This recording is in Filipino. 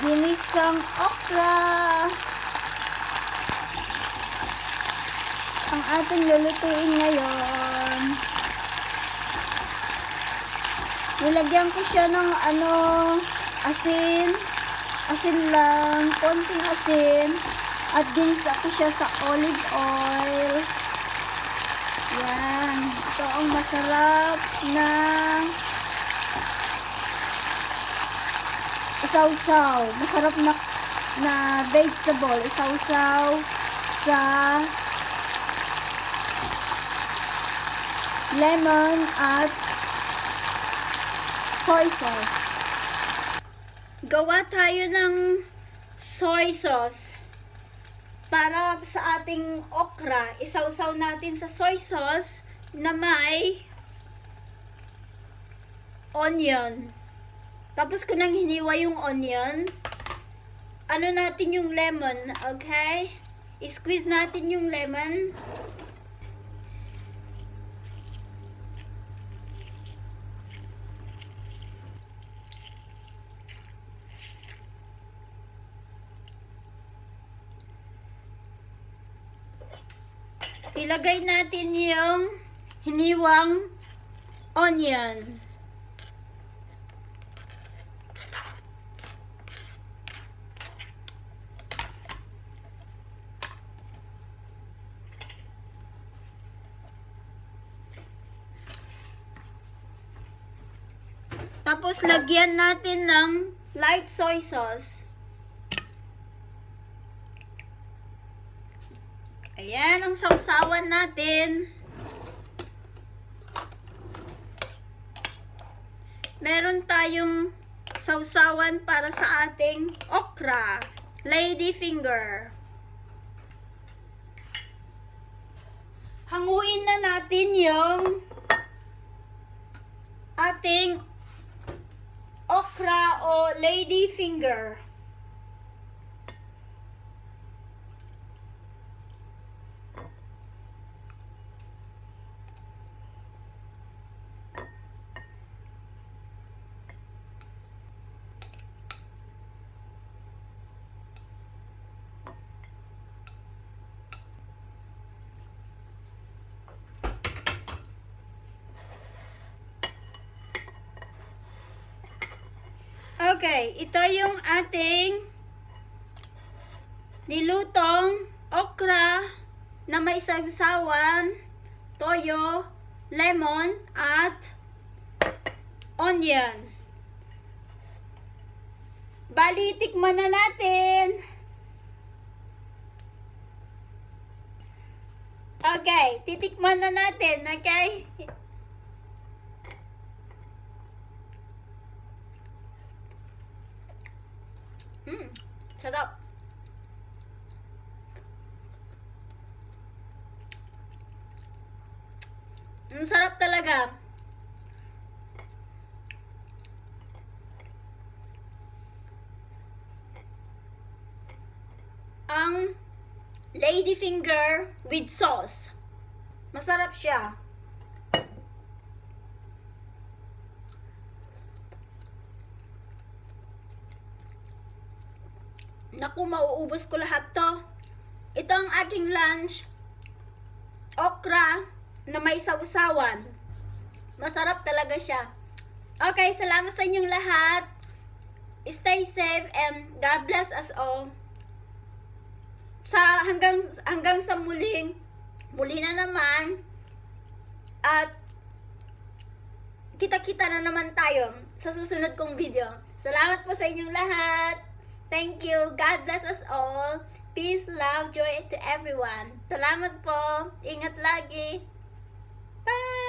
Ginisang okra. Ang ating lulutuin ngayon. Nilagyan ko siya ng ano, asin. Asin lang, konting asin. At ginisa ko siya sa olive oil. Yan. Ito ang masarap na isaw-saw. Masarap na na vegetable. Isaw-saw sa lemon at soy sauce. Gawa tayo ng soy sauce para sa ating okra. Isaw-saw natin sa soy sauce na may onion. Tapos ko nang hiniwa yung onion, ano natin yung lemon, okay? I-squeeze natin yung lemon. Ilagay natin yung hiniwang onion. Tapos lagyan natin ng light soy sauce. Ayan ang sausawan natin. Meron tayong sausawan para sa ating okra. Lady finger. Hanguin na natin yung ating okra o lady finger. Okay, ito yung ating nilutong okra na may sagsawan, toyo, lemon, at onion. Bali, tikman na natin. Okay, titikman na natin, okay? Mm, sarap. Ang sarap talaga. Ang lady finger with sauce. Masarap siya. Naku, mauubos ko lahat to. Ito ang aking lunch. Okra na may sausawan. Masarap talaga siya. Okay, salamat sa inyong lahat. Stay safe and God bless us all. Sa hanggang hanggang sa muling muli na naman at kita-kita na naman tayo sa susunod kong video. Salamat po sa inyong lahat. Thank you. God bless us all. Peace, love, joy to everyone. Salamat po. Ingat lagi. Bye!